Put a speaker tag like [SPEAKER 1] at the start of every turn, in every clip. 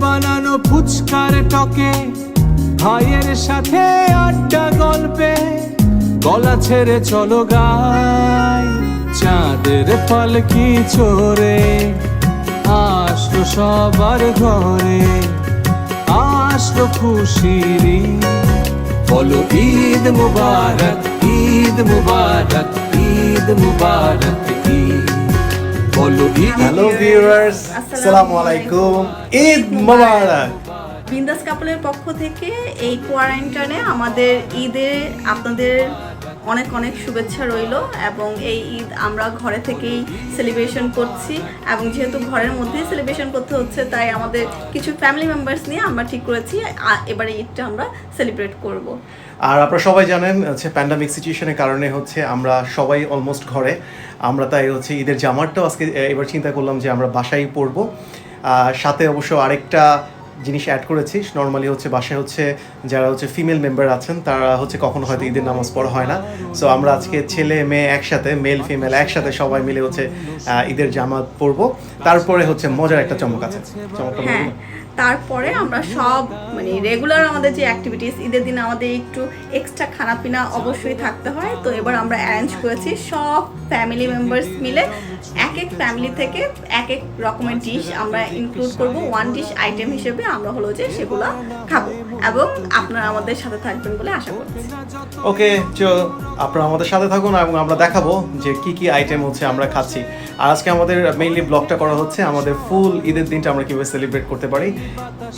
[SPEAKER 1] বানানো ফুচকার টকে। ভাইয়ের সাথে আড্ডা গল্পে। গলা ছেড়ে চলো গাই। চাঁদের পালকি চোরে? আসলো সবার ঘরে। আসলো খুশিরি বলো ঈদ মুবারক ঈদ মুবারক ঈদ মুবারক ঈদ। বলো ঈদ
[SPEAKER 2] হ্যালো ভিউয়ার্স আসসালামু আলাইকুম। ঈদ মোবারক।
[SPEAKER 3] বিন্দাস কাপলের পক্ষ থেকে এই কোয়ারেন্টাইনে আমাদের ঈদে আপনাদের অনেক অনেক শুভেচ্ছা রইল এবং এই ঈদ আমরা ঘরে থেকেই সেলিব্রেশন করছি এবং যেহেতু ঘরের মধ্যেই সেলিব্রেশন করতে হচ্ছে, তাই আমাদের কিছু ফ্যামিলি মেম্বার্স নিয়ে আমরা ঠিক করেছি এবারে ঈদটা আমরা সেলিব্রেট করব।
[SPEAKER 2] আর আপনারা সবাই জানেন, হচ্ছে প্যান্ডামিক সিচুয়েশনের কারণে হচ্ছে আমরা সবাই অলমোস্ট ঘরে। আমরা তাই হচ্ছে ঈদের জামারটাও আজকে এবার চিন্তা করলাম যে আমরা বাসায় পরবো। সাথে অবশ্য আরেকটা জিনিস অ্যাড করেছিস। নর্মালি হচ্ছে বাসায় হচ্ছে যারা হচ্ছে ফিমেল মেম্বার আছেন, তারা হচ্ছে কখনো হয়তো ঈদের নামাজ পড়া হয় না। সো আমরা আজকে ছেলে, মেয়ে একসাথে মেল ফিমেল একসাথে সবাই মিলে হচ্ছে ঈদের জামাত পরবো। তারপরে হচ্ছে মজার একটা চমক আছে। চমকটা?
[SPEAKER 3] তারপরে আমরা সব মানে রেগুলার আমাদের যে অ্যাক্টিভিটিস ঈদের দিন আমাদের একটু এক্সট্রা খানাপিনা অবশ্যই থাকতে হয়। তো এবার আমরা অ্যারেঞ্জ করেছি সব ফ্যামিলি মেম্বার্স মিলে এক এক ফ্যামিলি থেকে এক এক রকমের ডিশ আমরা ইনক্লুড করব। ওয়ান ডিশ আইটেম হিসেবে আমরা হলো যে সেগুলো খাব এবং আপনারা আমাদের সাথে থাকবেন বলে আশা করছি।
[SPEAKER 2] ওকে চো আপনারা আমাদের সাথে থাকুন এবং আমরা দেখাবো যে কি কি আইটেম হচ্ছে আমরা খাচ্ছি। আর আজকে আমাদের মেইনলি ব্লগটা করা হচ্ছে আমাদের ফুল ঈদের দিনটা আমরা কীভাবে সেলিব্রেট করতে পারি।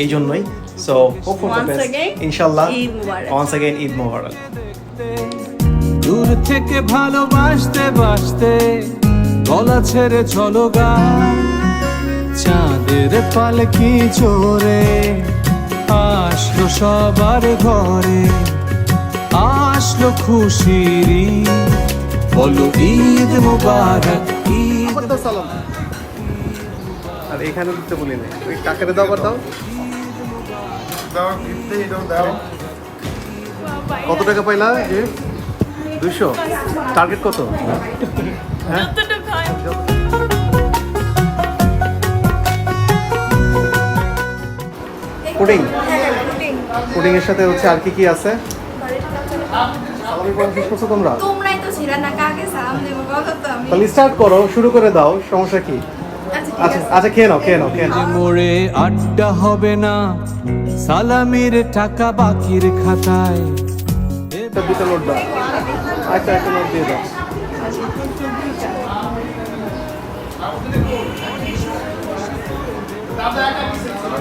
[SPEAKER 2] এই জন্যই so hope for the
[SPEAKER 3] Once
[SPEAKER 2] best
[SPEAKER 3] again,
[SPEAKER 2] ইনশাআল্লাহ
[SPEAKER 3] ঈদ মুবারক।
[SPEAKER 2] ওয়ান্স अगेन ঈদ মোবারক
[SPEAKER 1] দূর থেকে ভালোবাসতে বাসতে গলা ছেড়ে চলো গাই চাঁদের পালকি চোরে আসলো সবার ঘরে আসলো খুশিরি বলো ঈদ মুবারক ঈদ
[SPEAKER 2] সালাম আর এখানে দিতে বলি না ওই কাকারে দাও আবার দাও। কত টাকা পাইলা যে? দুইশো। টার্গেট কত? হ্যাঁ? পুডিং পুডিং এর সাথে হচ্ছে আর কি কি আছে? তোমরা?
[SPEAKER 4] তোমরাই তো ছিলেন না কাকে সালাম দেবো বলো তো আমি।
[SPEAKER 2] তাহলে স্টার্ট করো শুরু করে দাও সমস্যা কি?
[SPEAKER 4] আচ্ছা
[SPEAKER 2] আচ্ছা খেয়ে নাও খেয়ে নাও খেয়ে নাও।
[SPEAKER 1] মোড়ে আড্ডা হবে না সালামির টাকা বাকির খাতায়।
[SPEAKER 2] একটা দুটো নোট দাও। আচ্ছা একটা নোট দিয়ে দাও।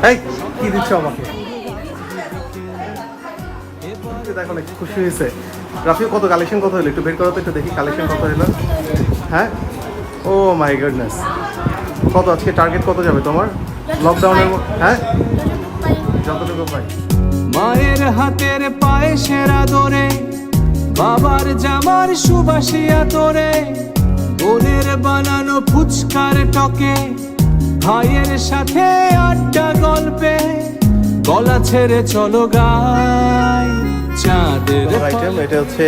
[SPEAKER 2] এই কি দিচ্ছ আমাকে? দেখো না খুশি হয়েছে। রাফি কত কালেকশন কত হলো? একটু বের করো তো একটু দেখি কালেকশন কত হলো। হ্যাঁ? ও মাই গুডনেস কত? আজকে টার্গেট কত যাবে তোমার? লকডাউনের হ্যাঁ? যতটুকু পাই।
[SPEAKER 1] মায়ের হাতের পায়েসের আদরে বাবার জামার সুবাসিয়া তোরে বোনের বানানো ফুচকার টকে ভাইয়ের সাথে আড্ডা গল্পে গলা ছেড়ে চলো গাই চাঁদের
[SPEAKER 2] আইটেম এটা হচ্ছে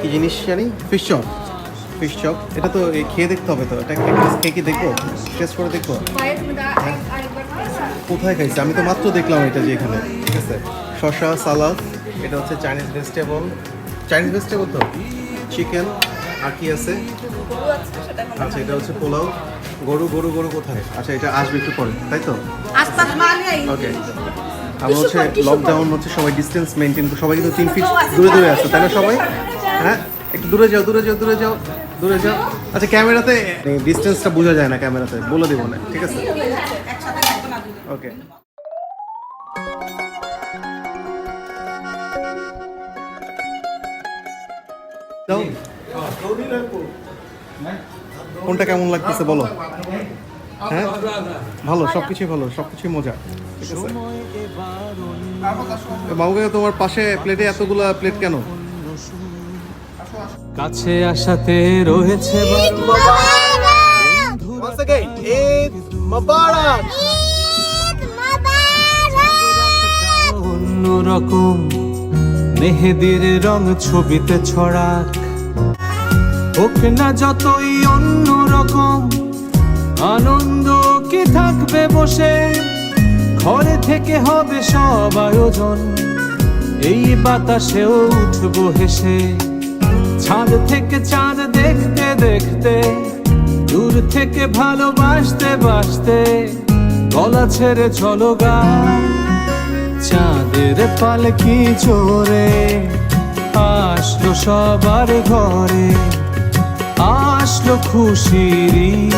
[SPEAKER 2] কি জিনিস জানি? ফিশ চপ ফিশ চপ এটা তো এই খেয়ে দেখতে হবে তো। এটা খেয়ে- কি দেখব? টেস্ট করে দেখব? কোথায় খাইছি? আমি তো মাত্র দেখলাম এটা যে এখানে। ঠিক আছে? শসা সালাদ এটা হচ্ছে চাইনিজ ভেজিটেবল চাইনিজ ভেজিটেবল তো? চিকেন আর কি আছে? আচ্ছা এটা হচ্ছে পোলাও। গরু গরু গরু কোথায়? আচ্ছা এটা আসবে একটু পরে তাই তো? ওকে আমরা হচ্ছে লকডাউন হচ্ছে সবাই ডিস্টেন্স মেনটেন সবাই কিন্তু তিন ফিট দূরে দূরে আছে তাই না সবাই হ্যাঁ? একটু দূরে যাও দূরে যাও দূরে যাও। দূরে যাও। আচ্ছা ক্যামেরাতে ডিস্টেন্সটা বোঝা যায় না ক্যামেরাতে, বলে দেবো না, ঠিক আছে? ওকে যাও। কোনটা কেমন লাগতেছে বলো? হ্যাঁ? ভালো, সবকিছুই ভালো, সবকিছুই মজা, ঠিক আছে? তোমার পাশে প্লেটে এতগুলা প্লেট কেন?
[SPEAKER 1] কাছে আসাতে রয়েছে অন্যরকম মেহেদির রং ছবিতে ছড়াক। হোক না যতই অন্যরকম আনন্দ কি থাকবে বসে? ঘরে থেকে হবে সব আয়োজন। এই বাতাসেও উঠবো হেসে। ছাদ থেকে চাঁদ দেখতে দেখতে, দূর থেকে ভালোবাসতে বাসতে, গলা ছেড়ে চলো গা চাঁদের পালকি চোরে আসলো সবার ঘরে, আসলো খুশির।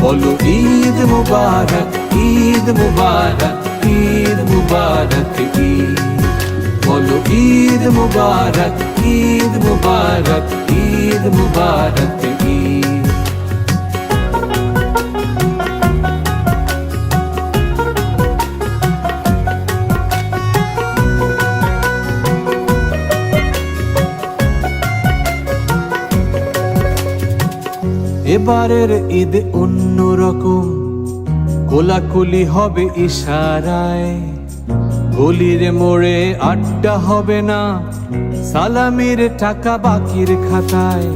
[SPEAKER 1] বলো ঈদ মুবারক ঈদ মুবারক ঈদ মুবারক, ঈদ বলো ঈদ মুবারক ঈদ মুবারক ঈদ মুবারক এবারের ঈদ অন্যরকম, কোলাকুলি হবে ইশারায়। গলির মোড়ে আড্ডা হবে না সালামির টাকা বাকির খাতায়।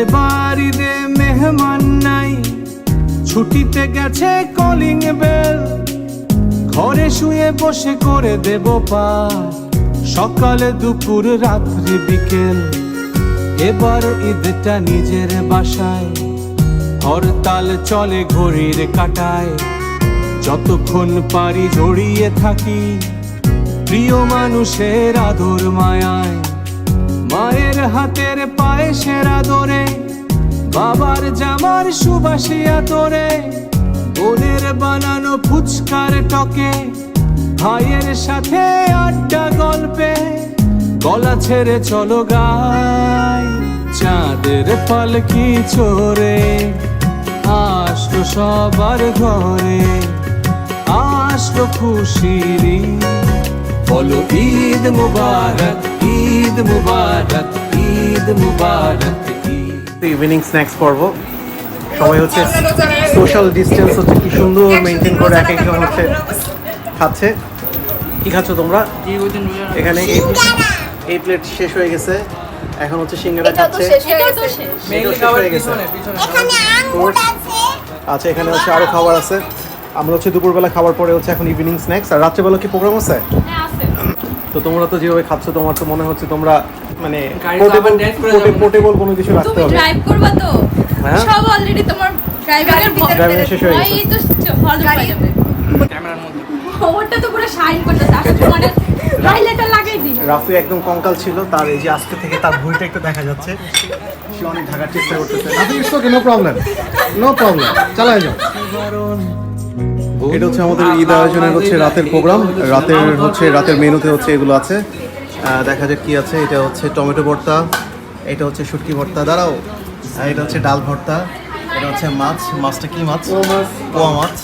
[SPEAKER 1] এবার ঈদে মেহমান নাই, ছুটিতে গেছে কলিং বেল ঘরে শুয়ে বসে করে দেব পার সকালে দুপুর, রাত্রি, বিকেল। এবার ঈদটা নিজের বাসায়। হরতাল চলে ঘড়ির কাটায়। যতক্ষণ পারি জড়িয়ে থাকি প্রিয় মানুষের আদর মায়ায়, মায়ের হাতের পায়েসের আদরে, বাবার জামার সুবাসিয়া তোরে বোনের বানানো ফুচকার টকে, ভাইয়ের সাথে আড্ডা গল্পে, গলা ছেড়ে চলো গাই, চাঁদের পালকি চোরে, আসলো সবার ঘরে, আসলো খুশির। বলো ঈদ মুবারক ঈদ মুবারক ঈদ মুবারক। ঈদ
[SPEAKER 2] ইভিনিং স্ন্যাক্স পর্ব। সবাই হচ্ছে সোশ্যাল ডিস্টেন্স হচ্ছে কি সুন্দর মেনটেন করে এক একজন হচ্ছে খাচ্ছে। কি খাচ্ছ তোমরা? এখানে এই প্লেট শেষ হয়ে গেছে। এখন হচ্ছে সিঙ্গারা খাচ্ছে।
[SPEAKER 4] শেষ
[SPEAKER 2] হয়ে গেছে। আচ্ছা এখানে হচ্ছে আরও খাবার আছে। আমরা হচ্ছে দুপুরবেলা খাবার পরে হচ্ছে এখন ইভিনিং স্ন্যাক্স আর রাত্রেবেলা কি প্রোগ্রাম আছে?
[SPEAKER 4] হ্যাঁ আছে।
[SPEAKER 2] তো তোমরা তো যেভাবে খাচ্ছ তোমার তো মনে হচ্ছে তোমরা মানে
[SPEAKER 5] করে
[SPEAKER 2] পোর্টেবল কোনো কিছু রাখতে হবে।
[SPEAKER 4] ড্রাইভ করবা তো?
[SPEAKER 2] হ্যাঁ?
[SPEAKER 4] সব অলরেডি তোমার ড্রাইভারের
[SPEAKER 2] Driving শেষ হয়ে গেছে।
[SPEAKER 4] এই তো হল হয়ে যাবে।
[SPEAKER 5] ক্যামেরার মধ্যে।
[SPEAKER 4] ওটা তো পুরো শাইন করতেছে আসলে মানে হাইলাইটার লাগাই দিই।
[SPEAKER 2] রাফি একদম কঙ্কাল ছিল তার এই যে আজকে থেকে তার ভুঁড়িটা একটু দেখা যাচ্ছে। সে অনেক ঢাকার চেষ্টা করতেছে। Rafi it's okay no problem no problem চালাই যাও। এটা হচ্ছে আমাদের ঈদ আয়োজনের হচ্ছে রাতের প্রোগ্রাম। রাতের হচ্ছে রাতের মেনুতে হচ্ছে এগুলো আছে। দেখা যাক কি আছে। এটা হচ্ছে টমেটো ভর্তা এটা হচ্ছে শুটকি ভর্তা। দাঁড়াও। আর এটা হচ্ছে ডাল ভর্তা এটা হচ্ছে মাছ। মাছটা কি মাছ? পোয়া মাছ।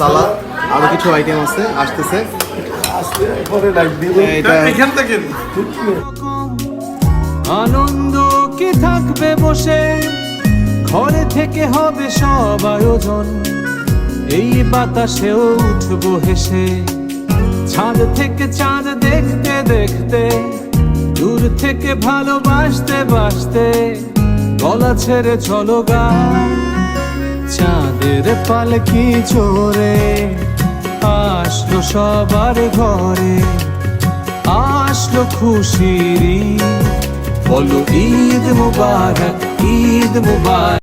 [SPEAKER 2] সালাদ। আরও কিছু আইটেম আছে আসতেছে। এটা
[SPEAKER 1] আনন্দ কি থাকবে বসে? ঘরে থেকে হবে সব আয়োজন। এই বাতাসেও উঠবো হেসে। ছাদ থেকে চাঁদ দেখতে দেখতে, দূর থেকে ভালোবাসতে বাসতে, গলা ছেড়ে চলো গা। চাঁদের পালকি চোরে আসলো সবার ঘরে। আসলো খুশির। বলো ঈদ মুবারক ঈদ মুবারক।